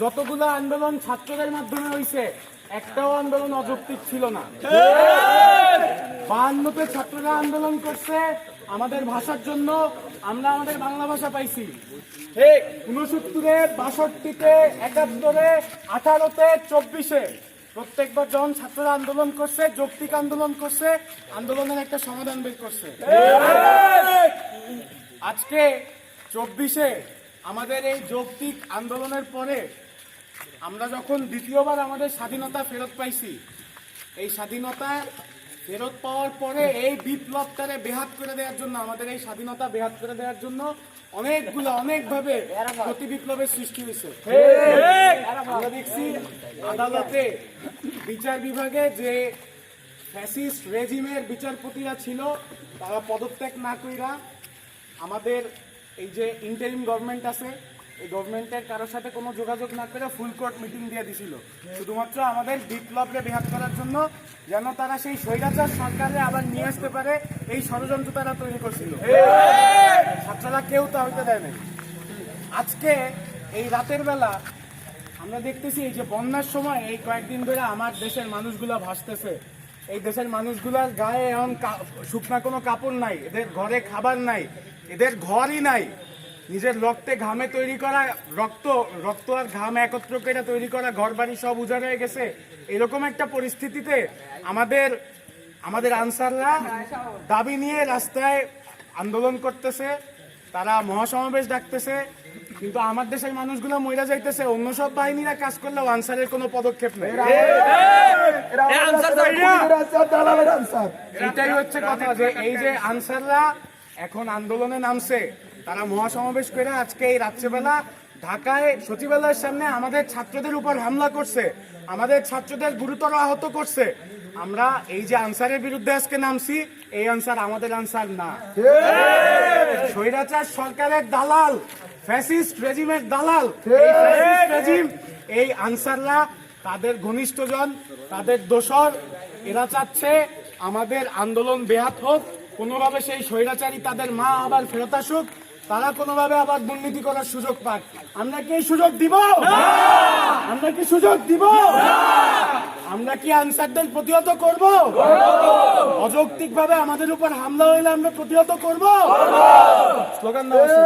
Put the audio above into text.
যতগুলো আন্দোলন ছাত্রদের মাধ্যমে হয়েছে একটাও আন্দোলন অযৌক্তিক ছিল না। বাহান্নতে ছাত্ররা আন্দোলন করছে, আমাদের ভাষার জন্য আমরা আমাদের বাংলা ভাষা পাইছি। উনসত্তরে বাষট্টিতে, একাত্তরে, আঠারোতে, চব্বিশে প্রত্যেকবার যখন ছাত্ররা আন্দোলন করছে, যৌক্তিক আন্দোলন করছে, আন্দোলনের একটা সমাধান বের করছে। আজকে চব্বিশে আমাদের এই যৌক্তিক আন্দোলনের পরে আমরা যখন দ্বিতীয়বার আমাদের স্বাধীনতা ফেরত পাইছি, এই স্বাধীনতা ফেরত পাওয়ার পরে এই বিপ্লবটারে বেহাত করে দেওয়ার জন্য, আমাদের এই স্বাধীনতা বেহাত করে দেওয়ার জন্য অনেকগুলো, অনেকভাবে প্রতি বিপ্লবের সৃষ্টি হয়েছে। আমরা দেখছি আদালতে বিচার বিভাগে যে ফ্যাসিস্ট রেজিমের বিচারপতিরা ছিল, তারা পদত্যাগ না কইরা আমাদের এই যে ইন্টারিম গভর্নমেন্ট আছে এই গভর্নমেন্টের কারোর সাথে কোনো যোগাযোগ না করে ফুল কোর্ট মিটিং দিয়ে দিছিল। শুধুমাত্র আমাদের বিপ্লবকে বেহাত করার জন্য যেন তারা সেই স্বৈরাচার সরকারে আবার নিয়ে আসতে পারে, এই ষড়যন্ত্র তারা তৈরি করছিল। ছাত্ররা কেউ তা হইতে দেয় নাই। আজকে এই রাতের বেলা আমরা দেখতেছি এই যে বন্যার সময় এই কয়েকদিন ধরে আমার দেশের মানুষগুলো ভাসতেছে। এই দেশের মানুষগুলার গায়ে এখন শুকনা কোনো কাপড় নাই, এদের ঘরে খাবার নাই, এদের ঘরই নাই। নিজের রক্তে ঘামে তৈরি করা রক্ত রক্ত আর ঘাম একত্র করে তৈরি করা ঘর বাড়ি সব উজাড় হয়ে গেছে। এরকম একটা পরিস্থিতিতে আমাদের আমাদের আনসাররা দাবি নিয়ে রাস্তায় আন্দোলন করতেছে তারা মহাসমাবেশ ডাকতেছে কিন্তু আমার দেশের মানুষগুলো মইরা যাইতেছে অন্য সব বাহিনীরা কাজ করলেও আনসারের কোনো পদক্ষেপ নেই। এটাই হচ্ছে কথা যে এই যে আনসাররা এখন আন্দোলনে নামছে তারা মহাসমাবেশ করে আজকে এই রাত্রেবেলা ঢাকায় সচিবালয়ের সামনে আমাদের ছাত্রদের উপর হামলা করছে। আমাদের ছাত্রদের গুরুতর আহত করছে। আমরা এই যে আনসারের বিরুদ্ধে আজকে নামছি, এই আনসার আমাদের আনসার না। স্বৈরাচার সরকারের দালাল, ফ্যাসিস্ট রেজিমের দালাল রেজিম, এই আনসাররা তাদের ঘনিষ্ঠজন, তাদের দোসর এরা চাচ্ছে আমাদের আন্দোলন বেহাত হোক, কোনোভাবে সেই স্বৈরাচারী তাদের মা আবার ফেরত আসুক। তারা কোনোভাবে আবার দুর্নীতি করার সুযোগ পাক। আমরা কি এই সুযোগ দিব? আমরা কি সুযোগ দিব? আমরা কি আনসারদের প্রতিহত করব? অযৌক্তিক ভাবে আমাদের উপর হামলা হইলে আমরা প্রতিহত করব? স্লোগান জেগেছে